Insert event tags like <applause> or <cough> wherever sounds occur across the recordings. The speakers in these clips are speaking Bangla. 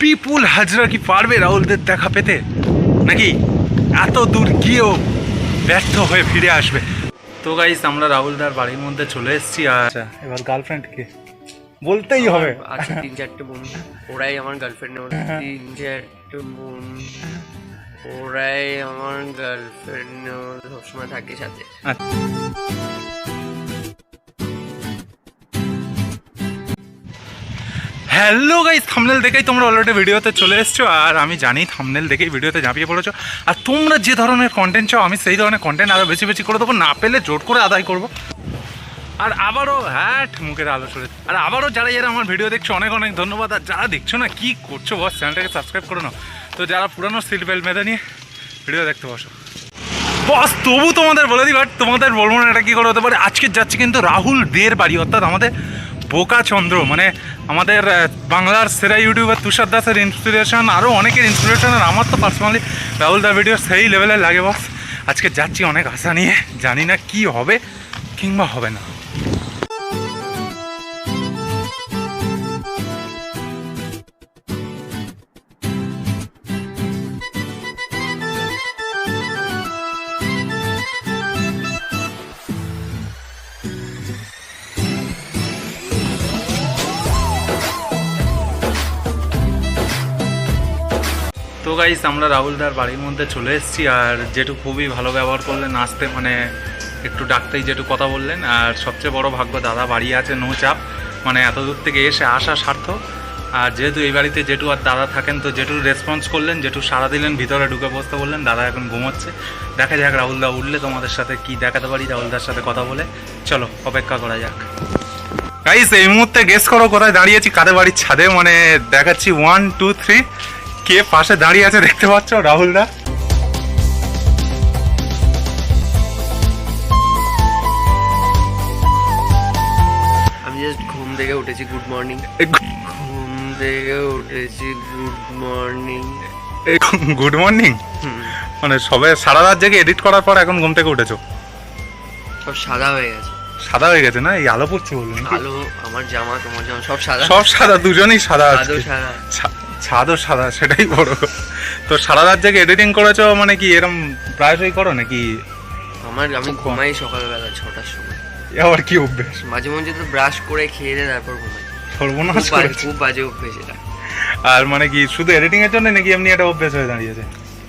বিপুল হাজরা কি পারবে রাহুলদের দেখা পেতে? নাকি এত দূর গিয়েও ব্যর্থ হয়ে ফিরে আসবে? তো গাইস আমরা রাহুলদার বাড়ির মধ্যে চলে এসেছি আচ্ছা এবার গার্লফ্রেন্ড কে? বলতেই হবে। আছে তিন চারটে বোন। ওরাই আমার গার্লফ্রেন্ড তিন চারটে বোন। ওরাই আমার গার্লফ্রেন্ড সবসময় থাকে সাথে। হ্যালো গাইস থামনেল দেখেই তোমরা অলরেডি ভিডিওতে চলে এসছো, আর আমি জানি থামনেল দেখেই ভিডিওতে ঝাঁপিয়ে পড়েছো। আর তোমরা যে ধরনের কন্টেন্ট চাও, আমি সেই ধরনের কন্টেন্ট আরও বেশি বেশি করে দেবো, না পেলে জোর করে আদায় করব। আর আবারও হ্যাট, মুখের আলো সরে আর আবারও যারা যারা আমার ভিডিও দেখছ, অনেক অনেক ধন্যবাদ। আর যারা দেখছ না, কী করছ বস চ্যানেলটাকে সাবস্ক্রাইব করে নাও। তো যারা পুরানো সিট বেল্ট মেঁধে নিয়ে ভিডিও দেখতে বসো। বস, তবু তোমাদের বলে দিই বাট তোমাদের বলব না এটা কী করে হতে পারে। আজকে যাচ্ছি কিন্তু রাহুল দের বাড়ি, অর্থাৎ আমাদের বোকা চন্দ্র মানে আমাদের বাংলার সেরা ইউটিউবার তুষার দাসের ইন্সপিরেশন আরও অনেকের ইন্সপিরেশন আর আমার তো পার্সোনালি রাহুল দা ভিডিও সেই লেভেলে লাগে বস আজকে যাচ্ছি অনেক আশা নিয়ে। জানি না কি হবে কিংবা হবে না। তো গাইস আমরা রাহুলদার বাড়ির মধ্যে চলে এসেছি আর যেটু খুবই ভালো ব্যবহার করলেন আসতে মানে একটু ডাকতেই যেটু কথা বললেন। আর সবচেয়ে বড় ভাগ্য দাদা বাড়ি আছে নো চাপ মানে এত দূর থেকে এসে আসা সার্থক। আর যেহেতু এই বাড়িতে জেঠু আর দাদা থাকেন, তো জেঠু রেসপন্স করলেন, জেঠু সারা দিলেন, ভিতরে ঢুকে বসতে বললেন, দাদা এখন ঘুমোচ্ছে। দেখা যাক রাহুলদা উঠলে তোমাদের সাথে কি দেখাতে পারি, রাহুলদার সাথে কথা বলে। চলো, অপেক্ষা করা যাক। গাইস এই মুহূর্তে গেস করো কোথায় দাঁড়িয়েছি কাদের বাড়ির ছাদে? মানে দেখাচ্ছি ওয়ান টু থ্রি কে পাশে দাঁড়িয়ে আছে দেখতে পাচ্ছ রাহুল দা? আমি জাস্ট ঘুম থেকে উঠেছি গুড মর্নিং ঘুম থেকে উঠেছি গুড মর্নিং গুড মর্নিং মানে সবে সারা রাত জেগে এডিট করার পর এখন ঘুম থেকে উঠেছো? সব সাদা হয়ে গেছে। সাদা হয়ে গেছে না? এই আলো পড়ছে বলুন কালো আমার জামা তোমার জামা সব সাদা। সব সাদা দুজনেই সাদা আজকে। সাদা। ছাদও সাদা সেটাই বড়। তো সারা রাত জেগে এডিটিং করেছ মানে কি এরম প্রায়শই করো নাকি? আমার আমি ঘুমাই সকালবেলা ছটার সময়। আবার কি অভ্যেস? মাঝে মাঝে তো ব্রাশ করে খেয়ে দিয়ে তারপর ঘুমাই। সর্বনাশ বাজে- খুব বাজে অভ্যেস এটা। আর মানে কি শুধু এডিটিং এর জন্য নাকি এমনি একটা অভ্যেস হয়ে দাঁড়িয়েছে?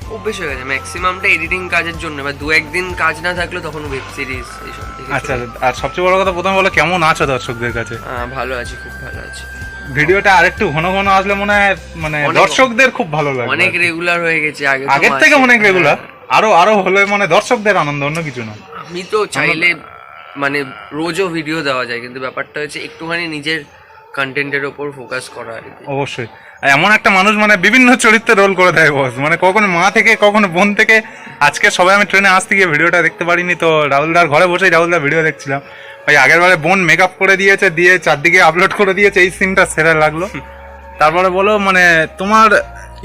অভ্যেস হয়ে গেছে। ম্যাক্সিমামটা এডিটিং কাজের জন্য। এবার দু একদিন কাজ না থাকলে তখন ওয়েব সিরিজ এইসব আচ্ছা আর সবচেয়ে বড় কথা প্রথমে বলো কেমন আছো দর্শকদের কাছে? ভালো আছি খুব ভালো আছি। ভিডিওটা আরেকটু ঘন ঘন আসলে মনে হয় মানে দর্শকদের খুব ভালো লাগে অনেক রেগুলার হয়ে গেছে আগে আগের থেকে অনেক রেগুলার হ্যাঁ। আরও আরও হলে মানে দর্শকদের আনন্দ অন্য কিছু না। আমি তো চাইলে মানে রোজও ভিডিও দেওয়া যায় কিন্তু ব্যাপারটা হচ্ছে একটুখানি নিজের কন্টেন্টের ওপর ফোকাস করা আর অবশ্যই। এমন একটা মানুষ মানে বিভিন্ন চরিত্রে রোল করে দেয় বস মানে কখনো মা থেকে কখনো বোন থেকে আজকে সবাই আমি ট্রেনে আসতে গিয়ে ভিডিওটা দেখতে পারিনি তো রাহুলদার ঘরে বসেই রাহুলদার ভিডিও দেখছিলাম। ভাই আগের বারে বোন মেকআপ করে দিয়েছে দিয়ে চারদিকে আপলোড করে দিয়েছে এই সিনটা সেরা লাগল। তারপরে বলো মানে তোমার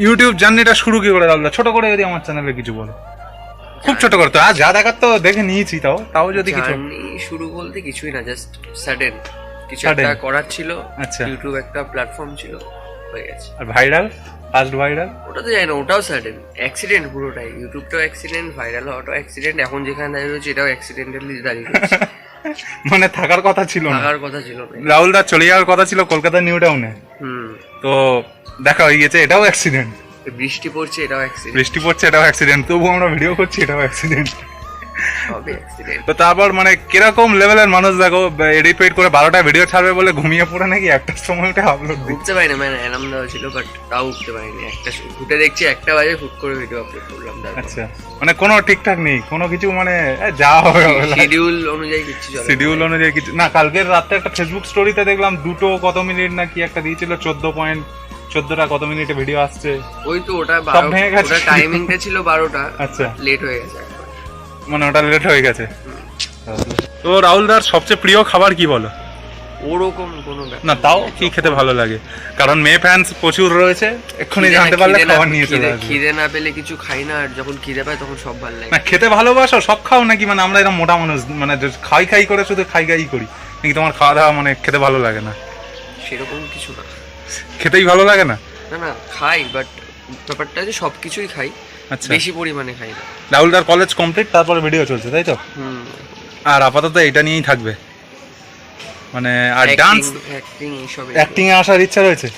ইউটিউব জার্নিটা শুরু কি করে রাহুলদা? ছোট করে যদি আমার চ্যানেলে কিছু বলো। খুব ছোট করে তো আর যা দেখার তো দেখে নিয়েছি তাও তাও যদি কিছু। শুরু বলতে কিছুই না জাস্ট সাডেন কিছু একটা করার ছিল আচ্ছা। ইউটিউব একটা প্ল্যাটফর্ম ছিল হয়ে গেছে। আর ভাইরাল ফার্স্ট ভাইরাল ওটা তো জানি না ওটাও সাডেন অ্যাক্সিডেন্ট পুরোটাই। ইউটিউবটাও অ্যাক্সিডেন্ট ভাইরাল হওয়াটাও অ্যাক্সিডেন্ট এখন যেখানে দাঁড়িয়ে রয়েছে এটাও অ্যাক্সিডেন্টালি দাঁড়িয়ে রয়েছে। <laughs> মানে থাকার কথা ছিল না। থাকার কথা ছিল না। রাহুল দা চলে যাওয়ার কথা ছিল কলকাতা নিউ টাউনে। হুম। তো দেখা হয়ে গেছে এটাও অ্যাক্সিডেন্ট বৃষ্টি পড়ছে এটাও অ্যাক্সিডেন্ট বৃষ্টি পড়ছে এটাও অ্যাক্সিডেন্ট তবু আমরা ভিডিও করছি এটাও অ্যাক্সিডেন্ট অ্যাক্সিডেন্ট তো তারপর মানে কীরকম লেভেলের মানুষ দেখো এডিট পেড করে বারোটা ভিডিও ছাড়বে বলে ঘুমিয়ে পড়ে নাকি? একটার সময় উঠে আপলোড উঠতে পারিনি মানে অ্যালার্ম দেওয়া ছিল বাট তাও উঠতে পারিনি। একটা উঠে দেখছি একটা বাজে ফুট করে ভিডিও আপলোড করলাম আচ্ছা। মানে কোনো ঠিকঠাক নেই কোনো কিছু মানে যা হবে শিডিউল অনুযায়ী চলে শিডিউল অনুযায়ী কিছু না কালকের রাতে একটা ফেসবুক স্টোরিতে দেখলাম দুটো কত মিনিট না কি একটা দিয়েছিল চোদ্দ পয়েন্ট চোদ্দটা কত মিনিটে ভিডিও আসছে। ওই তো ওটা টাইমিংটা ছিল বারোটা। আচ্ছা। লেট হয়ে গেছে। মানে ওটা লেট হয়ে গেছে। তো রাহুল দার সবচেয়ে প্রিয় খাবার কি বলো? ওরকম কোনো না তাও কি খেতে ভালো লাগে? কারণ মেয়ে ফ্যান্স প্রচুর রয়েছে এক্ষুনি জানতে পারলে খাবার নিয়ে চলে আসবে। খিদে না পেলে কিছু খাই না আর যখন খিদে পায় তখন সব ভালো লাগে। না খেতে ভালোবাসো সব খাও নাকি? মানে আমরা এরকম মোটা মানুষ মানে খাই খাই করে শুধু খাই খাই করি। নাকি তোমার খাওয়া দাওয়া মানে খেতে ভালো লাগে না? সেরকম কিছু না। খেতেই ভালো লাগে না? না না খাই বাট ব্যাপারটা যে সব কিছুই খাই। আচ্ছা। বেশি পরিমাণে খাই না। রাহুলদার কলেজ কমপ্লিট তারপরে ভিডিও চলছে তাই তো? আর আপাতত এটা নিয়েই থাকবে। মানে আর ডান্স অ্যাক্টিং এইসব অ্যাক্টিং এ আসার ইচ্ছা রয়েছে?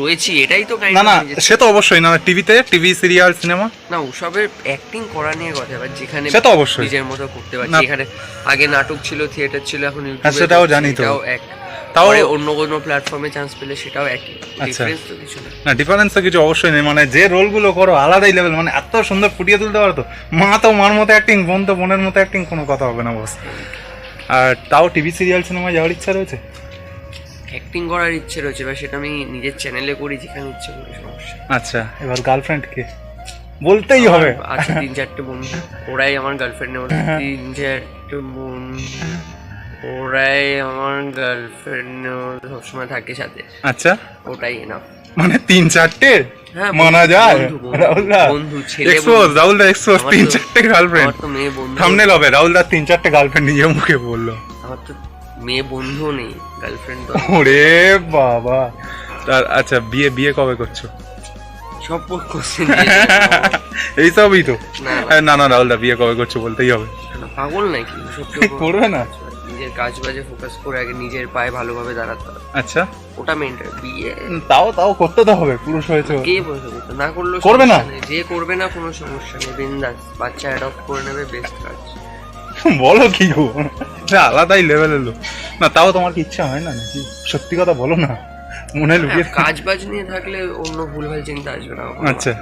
রয়েছি এটাই তো না না সে তো অবশ্যই না টিভিতে টিভি সিরিয়াল সিনেমা। না ওসবে অ্যাক্টিং করা নিয়ে কথা এবার যেখানে সে তো অবশ্যই। নিজের মতো করতে। পারছি। এখানে আগে নাটক ছিল থিয়েটার ছিল এখন হ্যাঁ, ইউটিউবে সেটাও জানি তো। এটাও এক তাও অন্য কোনো প্ল্যাটফর্মে চান্স পেলে সেটাও একই। আচ্ছা। ডিফারেন্স তো কিছু না। না ডিফারেন্স তো কিছু অবশ্যই নেই। মানে যে রোলগুলো করো আলাদাই লেভেল মানে এত সুন্দর ফুটিয়ে তুলতে পারো তো। মা তো মার মতো অ্যাক্টিং বোন তো বোনের মতো অ্যাক্টিং কোনো কথা হবে না বস আর তাও টিভি সিরিয়াল সিনেমা যাওয়ার ইচ্ছা রয়েছে? অ্যাক্টিং করার ইচ্ছে রয়েছে এবার সেটা আমি নিজের চ্যানেলে করি যেখানে ইচ্ছে করি সমস্যা আচ্ছা এবার গার্লফ্রেন্ড কে? বলতেই হবে। আছে তিন চারটে বন্ধু। ওরাই আমার গার্লফ্রেন্ডের মতো হ্যাঁ। তিন চারটে বন্ধু। ওরাই আমার গার্লফ্রেন্ডের মতো সবসময় থাকে সাথে। আচ্ছা। ওটাই না মানে তিন চারটে? হ্যাঁ, মানা যায়। বন্ধু, বন্ধু, রাহুলদা এক্সপোজ বন্ধু। রাহুলদা এক্সপোজ তিন চারটে গার্লফ্রেন্ড বন্ধু। থামনেল হবে রাহুলদা তিন চারটে গার্লফ্রেন্ড নিজের মুখে বলল। আমার তো মেয়ে বন্ধুও নেই গার্লফ্রেন্ড ওরে বাবা। তার আচ্ছা বিয়ে বিয়ে কবে করছ? সব কোশ্চেন <laughs> এইসবই তো। না। না। রাহুলদা বিয়ে কবে করছ বলতেই হবে। পাগল নাকি? করবে না? নিজের কাজ বাজে ফোকাস করে আগে নিজের পায়ে ভালোভাবে দাঁড়াতে হবে। আচ্ছা। ওটা মেনটা বিয়ে। তাও তাও করতে তো হবে পুরুষ হয়েছে কে বলছে না করলেও করবে না? যে করবে না কোনো সমস্যা নেই। বিন্দাস বাচ্চা অ্যাডপ্ট করে নেবে বেস্ট কাজ। <laughs> বলো কি গো? আলাদাই লেভেলের লোক। না তাও তোমার কি ইচ্ছা হয় না নাকি? সত্যি কথা বলো না। মনে লুকিয়ে হ্যাঁ, কাজ বাজ নিয়ে থাকলে অন্য ভুলভাল চিন্তা আসবে না আচ্ছা।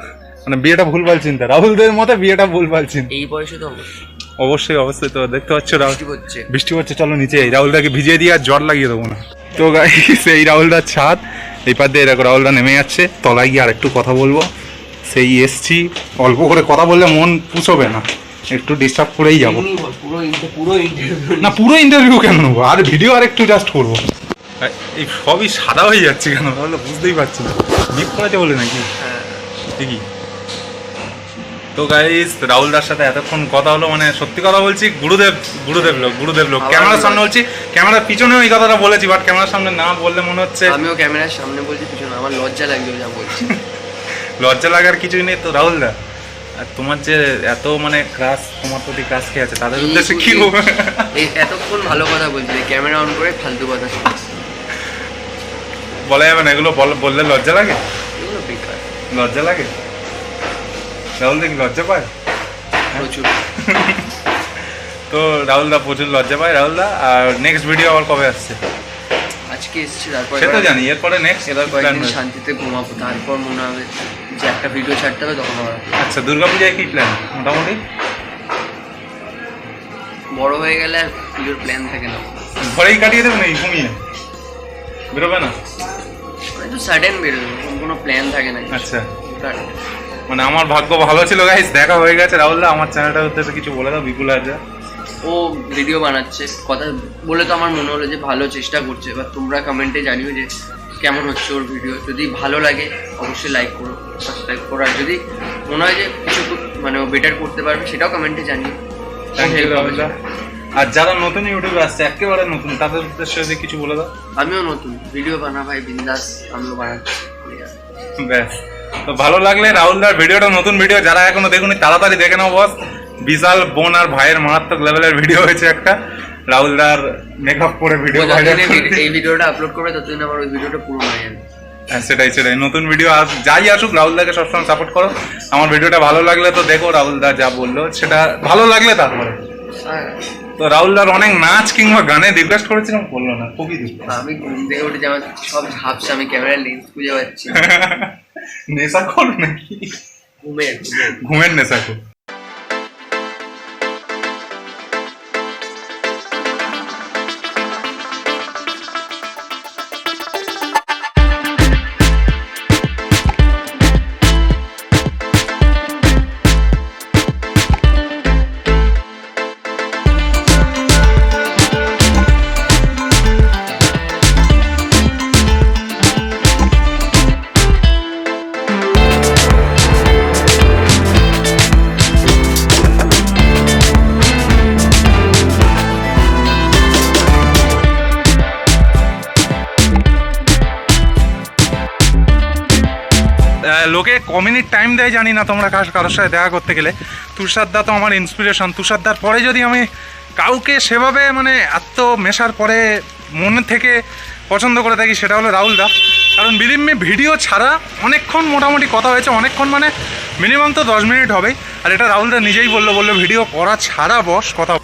মানে বিয়েটা ভুলভাল চিন্তা। রাহুলদের মতে বিয়েটা ভুলভাল চিন্তা। এই বয়সে তো অবশ্যই। অবশ্যই অবশ্যই তো দেখতে পাচ্ছ রাহুল। বৃষ্টি হচ্ছে চলো নিচে এই রাহুলদাকে ভিজিয়ে দিয়ে আর জ্বর লাগিয়ে দেবো না। তো গাইস এই রাহুলদার ছাদ। এই পার দিয়ে দেখো রাহুলদা নেমে যাচ্ছে। তলায় গিয়ে আর একটু কথা বলব। সেই এসছি। অল্প করে কথা বললে মন পুষবে না। একটু ডিস্টার্ব করেই যাব। না পুরো ইন্টারভিউ কেন নেব? আর ভিডিও আর একটু জাস্ট করব। এই সবই সাদা হয়ে যাচ্ছে কেন? তাহলে বুঝতেই পারছি না। বিপ করাতে বলে নাকি? হ্যাঁ। ঠিকই তো গাইস রাহুলদার সাথে এতক্ষণ কথা হলো মানে সত্যি কথা বলছি গুরুদেব গুরুদেব লোক গুরুদেব লোক। ক্যামেরার সামনে বলছি ক্যামেরার পিছনেও এই কথাটা বলেছি বাট ক্যামেরার সামনে না বললে মনে হচ্ছে আমিও ক্যামেরার সামনে বলছি পিছনে আমার লজ্জা লাগল যা বলছি। <laughs> লজ্জা লাগার কিছুই নেই। তো রাহুলদা আর তোমার যে এত মানে ক্রাশ তোমার প্রতি ক্রাশ খেয়ে আছে তাদের উদ্দেশ্যে কি? এই এতক্ষণ ভালো কথা বলছি ক্যামেরা অন করে ফালতু কথা বলা যাবে না এগুলো বল- বললে লজ্জা লাগে? লজ্জা লাগে? রাহুল দেখি লজ্জা পায়? প্রচুর। <laughs> তো রাহুলদা প্রচুর লজ্জা পায় রাহুল দা। আর নেক্সট ভিডিও আবার কবে আসছে? আজকে এসছি তারপর সে তো জানি এরপরে নেক্সট এবার কয়েকদিন শান্তিতে ঘুমাবো তারপর মনে হবে যে একটা ভিডিও ছাড়তে হবে তখন আবার আচ্ছা দুর্গাপূজায় কি প্ল্যান মোটামুটি? বড় হয়ে গেলে আর ভিডিওর প্ল্যান থাকে না। ঘরেই কাটিয়ে দেবেন এই ঘুমিয়ে? বেরোবে না? একটু সাডেন বেরোবে কোনো প্ল্যান থাকে না। আচ্ছা। মানে আমার ভাগ্য ভালো ছিল গাইস দেখা হয়ে গেছে। রাহুলদা আমার চ্যানেলটার উদ্দেশ্যে কিছু বলে দাও বিপুল হাজার। ও ভিডিও বানাচ্ছে। কথা বলে তো আমার মনে হলো যে ভালো চেষ্টা করছে। এবার তোমরা কমেন্টে জানিও যে কেমন হচ্ছে ওর ভিডিও যদি ভালো লাগে অবশ্যই লাইক করো সাবস্ক্রাইব করো। আর যদি মনে হয় যে কিছু মানে ও বেটার করতে পারবে সেটাও কমেন্টে জানিও। Thank you. রাহুলদা। আর যারা নতুন ইউটিউবে আসছে একেবারে নতুন তাদের উদ্দেশ্যে যদি কিছু বলে দাও। আমিও নতুন। ভিডিও বানা ভাই বিন্দাস আমিও বানাচ্ছি। ব্যাস। তো ভালো লাগলে রাহুলদার ভিডিওটা নতুন ভিডিও যারা এখনও দেখুন তাড়াতাড়ি দেখে নাও বস বিশাল বোন আর ভাইয়ের মারাত্মক লেভেলের ভিডিও হয়েছে একটা। রাহুলদার মেকআপ করে ভিডিও এই ভিডিওটা আপলোড করবে ততদিন আমার ওই ভিডিওটা পুরো হয়ে যাবে হ্যাঁ সেটাই সেটাই। নতুন ভিডিও আস যাই আসুক রাহুলদাকে সবসময় সাপোর্ট করো। আমার ভিডিওটা ভালো লাগলে তো দেখো রাহুলদা যা বলল সেটা ভালো লাগলে তারপরে। আর তো রাহুলদার অনেক নাচ কিংবা গানে রিকোয়েস্ট করেছিলাম বলল না খুবই দুঃখ আমি ঘুম থেকে উঠে আমার সব ঝাপসা আমি ক্যামেরার লেন্স খুঁজে পাচ্ছি। <laughs> নেশা কর নাকি ঘুমের ঘুমের ঘুমের নেশা কর লোকে কমিনিট মিনিট টাইম দেয়, জানি না তোমরা কার কারোর সাথে দেখা করতে গেলে। তুষারদা তো আমার ইন্সপিরেশন তুষারদার পরে যদি আমি কাউকে সেভাবে মানে এত মেশার পরে মনে থেকে পছন্দ করে থাকি সেটা হলো রাহুল দা কারণ বিলিভ মি ভিডিও ছাড়া অনেকক্ষণ মোটামুটি কথা হয়েছে, অনেকক্ষণ মানে মিনিমাম তো দশ মিনিট হবেই আর এটা রাহুল দা নিজেই বলল বলল ভিডিও করা ছাড়া বস, কথা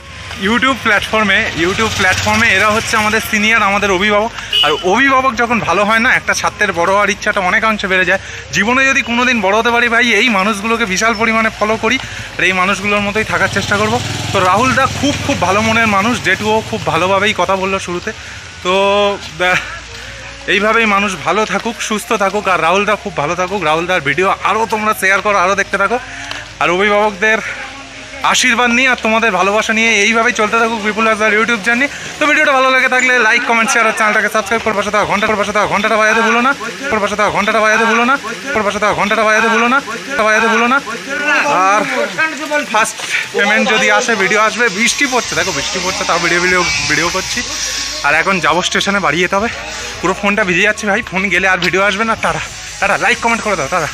ইউটিউব প্ল্যাটফর্মে ইউটিউব প্ল্যাটফর্মে এরা হচ্ছে আমাদের সিনিয়র আমাদের অভিভাবক। আর অভিভাবক যখন ভালো হয় না, একটা ছাত্রের বড় হওয়ার ইচ্ছাটা অনেকাংশে বেড়ে যায়। জীবনে যদি কোনো দিন বড় হতে পারি ভাই, এই মানুষগুলোকে বিশাল পরিমাণে ফলো করি, আর এই মানুষগুলোর মতোই থাকার চেষ্টা করব। তো রাহুল দা খুব খুব ভালো মনের মানুষ, জেঠুও খুব ভালোভাবেই কথা বলল শুরুতে। তো এইভাবেই মানুষ ভালো থাকুক, সুস্থ থাকুক, আর রাহুলদা খুব ভালো থাকুক। রাহুলদার ভিডিও আরও তোমরা শেয়ার করো আরও দেখতে থাকো। আর অভিভাবকদের আশীর্বাদ নিয়ে আর তোমাদের ভালোবাসা নিয়ে এইভাবেই চলতে থাকুক বিপুল হাজার ইউটিউব জার্নি তো ভিডিওটা ভালো লাগে থাকলে লাইক কমেন্ট শেয়ার আর চ্যানেলটাকে সাবস্ক্রাইব করবার সাথে ঘণ্টা করবার সাথে ঘন্টাটা বাজাতে ভুলো না করবার সাথে ঘন্টাটা বাজাতে ভুলো না করবার সাথে ঘন্টাটা বাজাতে ভুলো না বাজাতে ভুলো না। আর ফার্স্ট পেমেন্ট যদি আসে ভিডিও আসবে, বৃষ্টি পড়ছে, দেখো বৃষ্টি পড়ছে, তাও ভিডিও ভিডিও ভিডিও করছি। আর এখন যাব স্টেশনে বাড়িয়ে যেতে হবে। পুরো ফোনটা ভিজে যাচ্ছে ভাই, ফোন গেলে আর ভিডিও আসবে না। তারা তারা লাইক কমেন্ট করে দাও তারা